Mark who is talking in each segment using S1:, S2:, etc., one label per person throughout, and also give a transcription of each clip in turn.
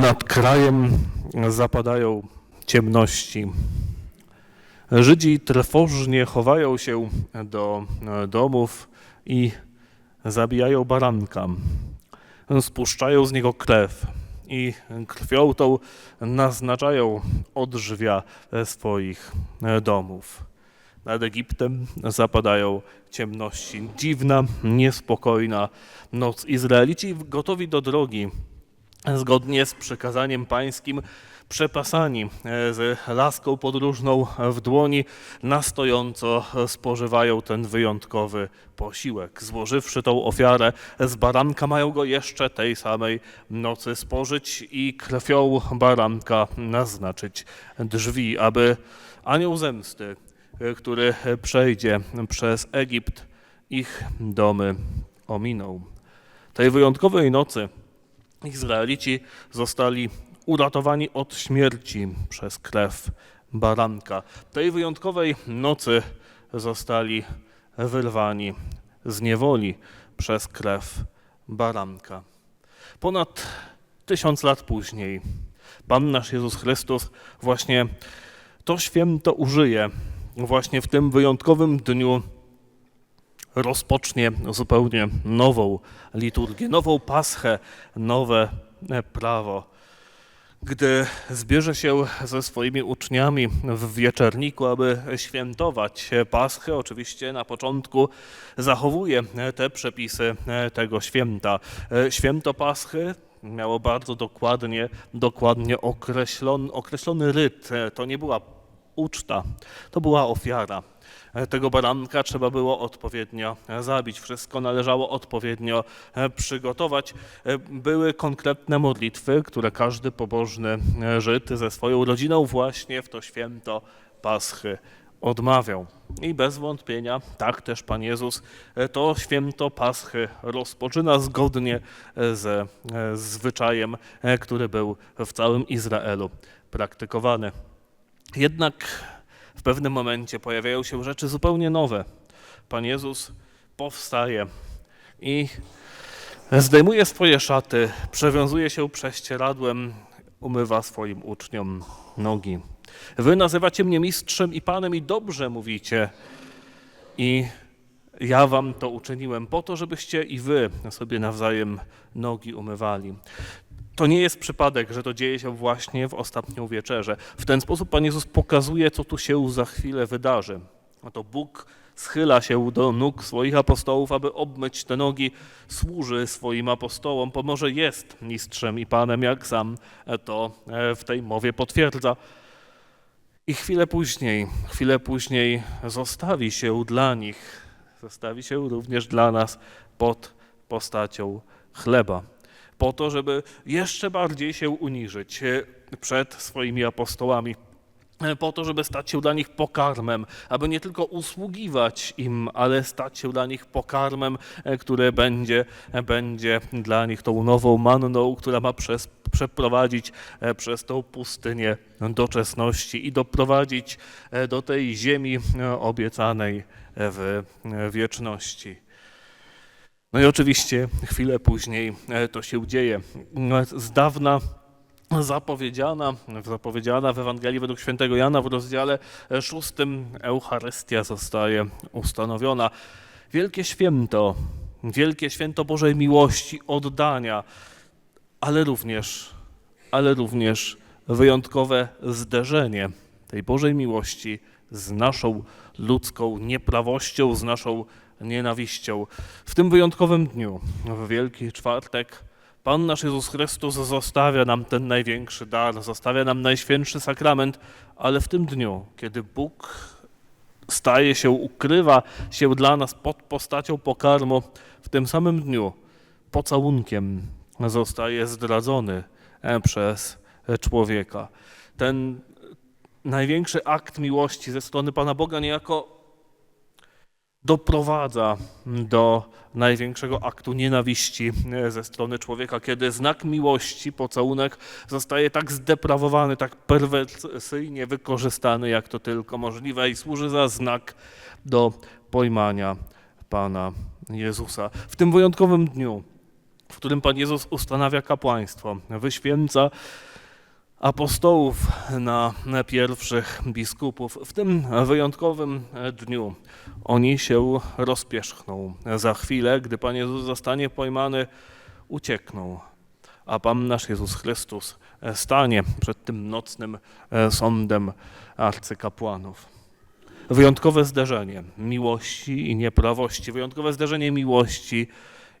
S1: Nad krajem zapadają ciemności. Żydzi trwożnie chowają się do e, domów i zabijają baranka. Spuszczają z niego krew i krwią tą naznaczają odrzwia swoich e, domów. Nad Egiptem zapadają ciemności. Dziwna, niespokojna noc. Izraelici gotowi do drogi zgodnie z przekazaniem pańskim, przepasani e, z laską podróżną w dłoni, na stojąco spożywają ten wyjątkowy posiłek. Złożywszy tą ofiarę z baranka, mają go jeszcze tej samej nocy spożyć i krwią baranka naznaczyć drzwi, aby anioł zemsty, e, który przejdzie przez Egipt, ich domy ominął. Tej wyjątkowej nocy Izraelici zostali uratowani od śmierci przez krew baranka. Tej wyjątkowej nocy zostali wyrwani z niewoli przez krew baranka. Ponad tysiąc lat później Pan nasz Jezus Chrystus właśnie to święto użyje, właśnie w tym wyjątkowym dniu rozpocznie zupełnie nową liturgię, nową paschę, nowe prawo. Gdy zbierze się ze swoimi uczniami w wieczerniku, aby świętować Paschę, oczywiście na początku zachowuje te przepisy tego święta. Święto Paschy miało bardzo dokładnie, dokładnie określony, określony ryt. To nie była uczta, to była ofiara. E, tego baranka trzeba było odpowiednio e, zabić. Wszystko należało odpowiednio e, przygotować. Były konkretne modlitwy, które każdy pobożny Żyd ze swoją rodziną właśnie w to święto Paschy odmawiał. I bez wątpienia, tak też Pan Jezus to święto Paschy rozpoczyna zgodnie ze zwyczajem, który był w całym Izraelu praktykowany. Jednak w pewnym momencie pojawiają się rzeczy zupełnie nowe. Pan Jezus powstaje i zdejmuje swoje szaty, przewiązuje się prześcieradłem, umywa swoim uczniom nogi. Wy nazywacie mnie mistrzem i panem i dobrze mówicie. I ja wam to uczyniłem po to, żebyście i wy sobie nawzajem nogi umywali. To nie jest przypadek, że to dzieje się właśnie w ostatnią wieczerzę. W ten sposób Pan Jezus pokazuje, co tu się za chwilę wydarzy. Oto Bóg schyla się do nóg swoich apostołów, aby obmyć te nogi, służy swoim apostołom, pomoże jest mistrzem i panem, jak sam to e, w tej mowie potwierdza. I chwilę później, chwilę później zostawi się dla nich, zostawi się również dla nas pod postacią chleba po to, żeby jeszcze bardziej się uniżyć e, przed swoimi apostołami e, po to, żeby stać się dla nich pokarmem, aby nie tylko usługiwać im, ale stać się dla nich pokarmem, e, które będzie, będzie dla nich tą nową manną, która ma przez, przeprowadzić przez tą pustynię doczesności i doprowadzić do tej ziemi obiecanej w wieczności. No i oczywiście chwilę później e, to się dzieje. No, z dawna zapowiedziana, zapowiedziana w Ewangelii według świętego Jana w rozdziale szóstym Eucharystia zostaje ustanowiona. Wielkie święto, wielkie święto Bożej miłości, oddania, ale również, ale również wyjątkowe zderzenie tej Bożej miłości z naszą ludzką nieprawością, z naszą nienawiścią. W tym wyjątkowym dniu, w Wielki Czwartek, Pan nasz Jezus Chrystus zostawia nam ten największy dar, zostawia nam najświętszy sakrament, ale w tym dniu, kiedy Bóg staje się, ukrywa się dla nas pod postacią pokarmu, w tym samym dniu pocałunkiem zostaje zdradzony e, przez człowieka. Ten największy akt miłości ze strony Pana Boga niejako doprowadza do największego aktu nienawiści e, ze strony człowieka, kiedy znak miłości, pocałunek zostaje tak zdeprawowany, tak perwersyjnie wykorzystany, jak to tylko możliwe i służy za znak do pojmania Pana Jezusa. W tym wyjątkowym dniu w którym Pan Jezus ustanawia kapłaństwo, wyświęca apostołów na pierwszych biskupów. W tym wyjątkowym dniu oni się rozpierzchną. Za chwilę, gdy Pan Jezus zostanie pojmany, uciekną, a Pan nasz Jezus Chrystus stanie przed tym nocnym e, sądem arcykapłanów. Wyjątkowe zderzenie miłości i nieprawości, wyjątkowe zderzenie miłości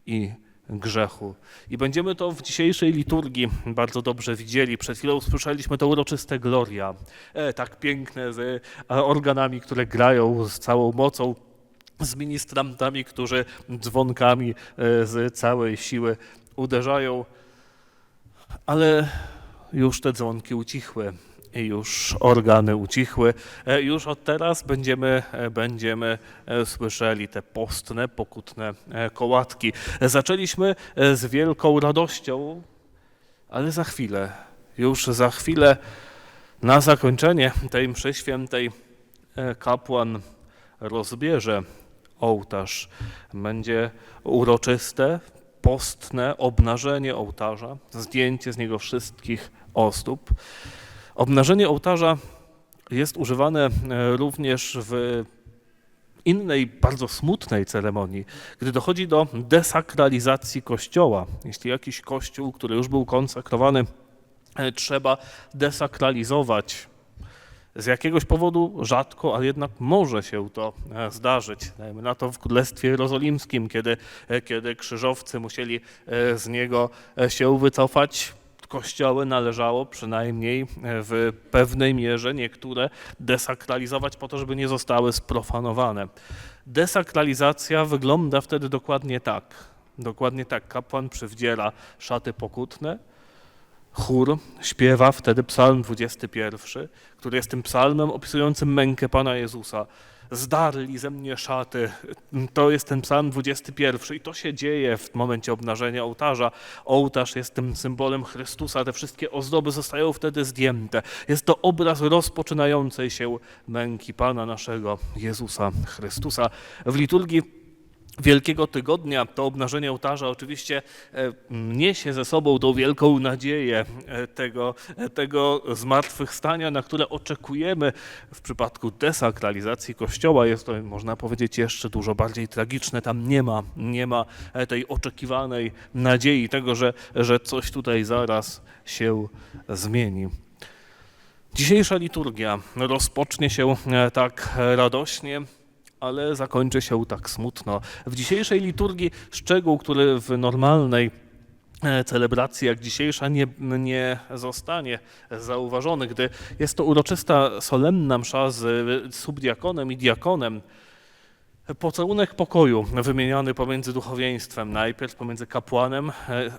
S1: i grzechu. I będziemy to w dzisiejszej liturgii bardzo dobrze widzieli. Przed chwilą usłyszeliśmy to uroczyste Gloria, e, tak piękne z e, organami, które grają z całą mocą, z ministrantami, którzy dzwonkami e, z całej siły uderzają. Ale już te dzwonki ucichły. Już organy ucichły. E, Już od teraz będziemy, e, będziemy e, słyszeli te postne, pokutne kołatki. Zaczęliśmy z wielką radością, ale za chwilę, już za chwilę na zakończenie tej mszy świętej kapłan rozbierze ołtarz. Będzie uroczyste, postne obnażenie ołtarza, zdjęcie z niego wszystkich ozdób. Obnażenie ołtarza jest używane e, również w innej, bardzo smutnej ceremonii, gdy dochodzi do desakralizacji kościoła. Jeśli jakiś kościół, który już był konsekrowany, e, trzeba desakralizować. Z jakiegoś powodu rzadko, ale jednak może się to e, zdarzyć. Dajmy na to w Królestwie Jerozolimskim, kiedy, kiedy krzyżowcy musieli z niego się wycofać. Kościoły należało przynajmniej e, w pewnej mierze niektóre desakralizować po to, żeby nie zostały sprofanowane. Desakralizacja wygląda wtedy dokładnie tak. Dokładnie tak. Kapłan przywdziela szaty pokutne, Chór śpiewa wtedy psalm 21, który jest tym psalmem opisującym mękę Pana Jezusa. Zdarli ze mnie szaty. To jest ten psalm 21 i to się dzieje w momencie obnażenia ołtarza. Ołtarz jest tym symbolem Chrystusa, te wszystkie ozdoby zostają wtedy zdjęte. Jest to obraz rozpoczynającej się męki Pana naszego Jezusa Chrystusa. W liturgii Wielkiego Tygodnia to obnażenie ołtarza oczywiście e, niesie ze sobą tą wielką nadzieję e, tego, e, tego zmartwychwstania, na które oczekujemy w przypadku desakralizacji Kościoła. Jest to, można powiedzieć, jeszcze dużo bardziej tragiczne. Tam nie ma, nie ma tej oczekiwanej nadziei tego, że, że coś tutaj zaraz się zmieni. Dzisiejsza liturgia rozpocznie się tak radośnie, ale zakończy się tak smutno. W dzisiejszej liturgii szczegół, który w normalnej e, celebracji jak dzisiejsza nie, nie zostanie zauważony, gdy jest to uroczysta, solenna msza z subdiakonem i diakonem, Pocałunek pokoju wymieniany pomiędzy duchowieństwem, najpierw pomiędzy kapłanem e,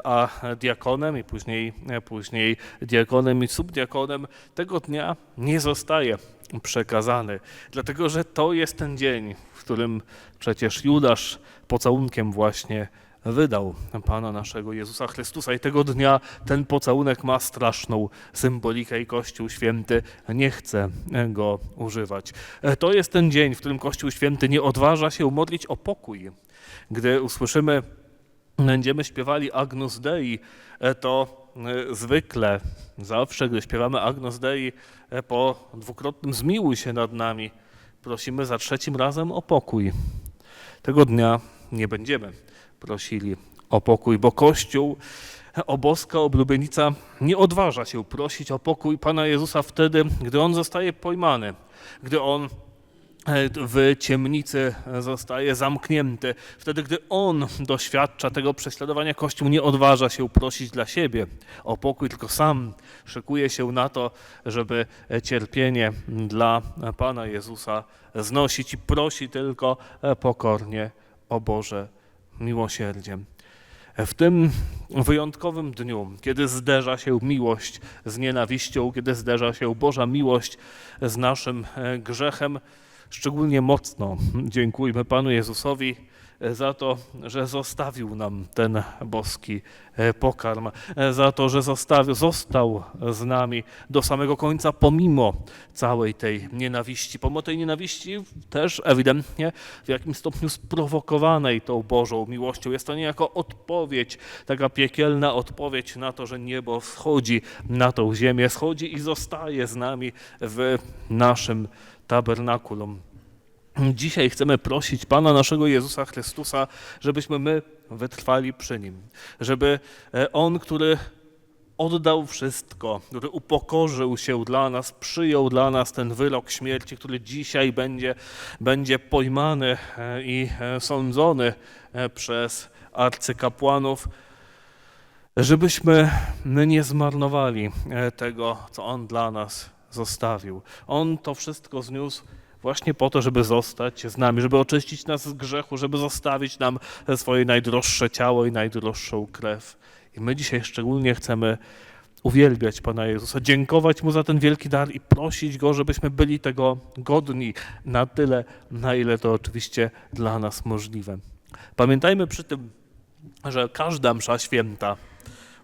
S1: a diakonem i później, e, później diakonem i subdiakonem, tego dnia nie zostaje przekazany, dlatego że to jest ten dzień, w którym przecież Judasz pocałunkiem właśnie wydał Pana naszego Jezusa Chrystusa i tego dnia ten pocałunek ma straszną symbolikę i Kościół Święty nie chce go używać. E, To jest ten dzień, w którym Kościół Święty nie odważa się modlić o pokój. Gdy usłyszymy, będziemy śpiewali Agnus Dei, e, to e, zwykle, zawsze, gdy śpiewamy Agnus Dei, po dwukrotnym zmiłuj się nad nami, prosimy za trzecim razem o pokój. Tego dnia nie będziemy prosili o pokój, bo Kościół, o boska oblubienica, nie odważa się prosić o pokój Pana Jezusa wtedy, gdy On zostaje pojmany, gdy On e, w ciemnicy zostaje zamknięty. Wtedy, gdy On doświadcza tego prześladowania, Kościół nie odważa się prosić dla siebie o pokój, tylko sam szykuje się na to, żeby cierpienie dla Pana Jezusa znosić i prosi tylko pokornie o Boże miłosierdzie. W tym wyjątkowym dniu, kiedy zderza się miłość z nienawiścią, kiedy zderza się Boża miłość z naszym e, grzechem, szczególnie mocno dziękujmy Panu Jezusowi, za to, że zostawił nam ten boski e, pokarm, e, za to, że zostawił, został z nami do samego końca, pomimo całej tej nienawiści, pomimo tej nienawiści też ewidentnie w jakimś stopniu sprowokowanej tą Bożą miłością. Jest to niejako odpowiedź, taka piekielna odpowiedź na to, że niebo schodzi na tą ziemię, schodzi i zostaje z nami w naszym tabernakulum. Dzisiaj chcemy prosić Pana naszego Jezusa Chrystusa, żebyśmy my wytrwali przy Nim, żeby e, On, który oddał wszystko, który upokorzył się dla nas, przyjął dla nas ten wyrok śmierci, który dzisiaj będzie, będzie pojmany e, i e, sądzony przez arcykapłanów, żebyśmy my nie zmarnowali tego, co On dla nas zostawił. On to wszystko zniósł właśnie po to, żeby zostać z nami, żeby oczyścić nas z grzechu, żeby zostawić nam swoje najdroższe ciało i najdroższą krew. I my dzisiaj szczególnie chcemy uwielbiać Pana Jezusa, dziękować Mu za ten wielki dar i prosić Go, żebyśmy byli tego godni na tyle, na ile to oczywiście dla nas możliwe. Pamiętajmy przy tym, że każda msza święta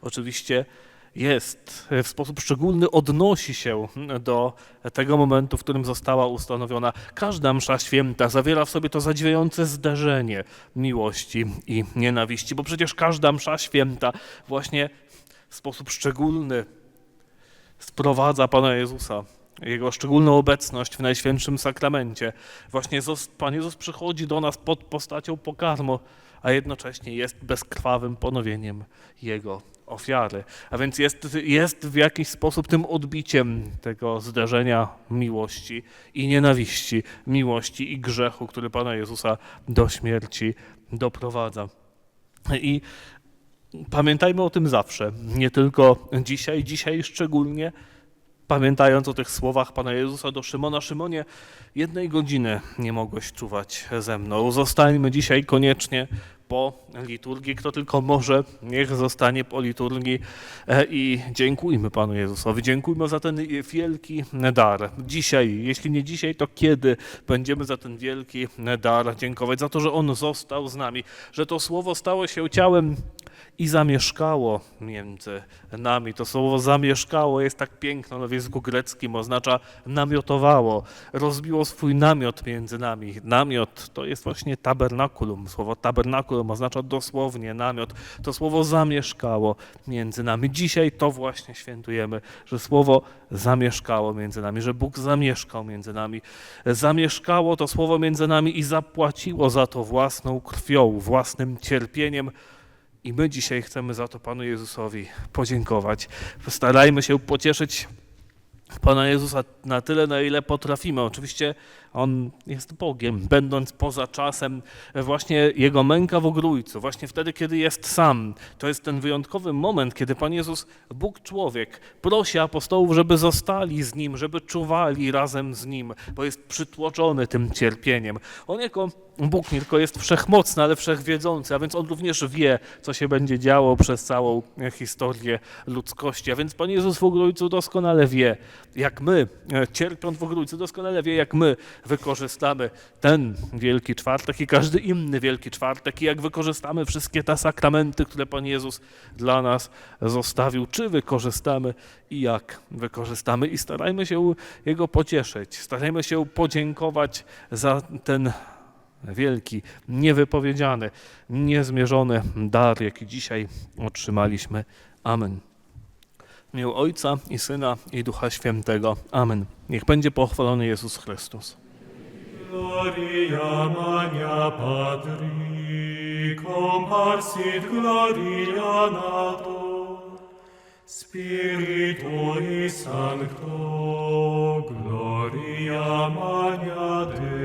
S1: oczywiście jest w sposób szczególny, odnosi się do tego momentu, w którym została ustanowiona. Każda msza święta zawiera w sobie to zadziwiające zderzenie miłości i nienawiści, bo przecież każda msza święta właśnie w sposób szczególny sprowadza Pana Jezusa, Jego szczególną obecność w Najświętszym Sakramencie. Właśnie Zos- Pan Jezus przychodzi do nas pod postacią pokarmu, a jednocześnie jest bezkrwawym ponowieniem Jego ofiary. A więc jest, jest w jakiś sposób tym odbiciem tego zderzenia miłości i nienawiści, miłości i grzechu, który Pana Jezusa do śmierci doprowadza. I Pamiętajmy o tym zawsze, nie tylko dzisiaj, dzisiaj szczególnie, pamiętając o tych słowach Pana Jezusa do Szymona. Szymonie, jednej godziny nie mogłeś czuwać ze mną. Zostańmy dzisiaj koniecznie po liturgii. Kto tylko może, niech zostanie po liturgii E, i dziękujmy Panu Jezusowi. Dziękujmy za ten wielki dar. Dzisiaj, jeśli nie dzisiaj, to kiedy będziemy za ten wielki dar dziękować? Za to, że On został z nami, że to Słowo stało się ciałem i zamieszkało między nami. To słowo zamieszkało jest tak piękne, ono w języku greckim oznacza namiotowało, rozbiło swój namiot między nami. Namiot to jest właśnie tabernakulum. Słowo tabernakulum oznacza dosłownie namiot. To słowo zamieszkało między nami. Dzisiaj to właśnie świętujemy, że słowo zamieszkało między nami, że Bóg zamieszkał między nami. Zamieszkało to słowo między nami i zapłaciło za to własną krwią, własnym cierpieniem. I my dzisiaj chcemy za to Panu Jezusowi podziękować. Starajmy się pocieszyć Pana Jezusa na tyle, na ile potrafimy. Oczywiście On jest Bogiem, będąc poza czasem, właśnie Jego męka w ogrójcu, właśnie wtedy, kiedy jest sam. To jest ten wyjątkowy moment, kiedy Pan Jezus, Bóg człowiek, prosi apostołów, żeby zostali z Nim, żeby czuwali razem z Nim, bo jest przytłoczony tym cierpieniem. On jako Bóg nie tylko jest wszechmocny, ale wszechwiedzący, a więc On również wie, co się będzie działo przez całą historię ludzkości. A więc Pan Jezus w ogrójcu doskonale wie, jak my, e, cierpiąc w ogrójcu, doskonale wie, jak my wykorzystamy ten Wielki Czwartek i każdy inny Wielki Czwartek i jak wykorzystamy wszystkie te sakramenty, które Pan Jezus dla nas zostawił, czy wykorzystamy i jak wykorzystamy. I starajmy się Jego pocieszyć, starajmy się podziękować za ten wielki, niewypowiedziany, niezmierzony dar, jaki dzisiaj otrzymaliśmy. Amen. Imię Ojca i Syna i Ducha Świętego. Amen. Niech będzie pochwalony Jezus Chrystus.
S2: Gloria magna Patri, comparsit gloria nato, Spiritui Sancto, gloria magna Deo.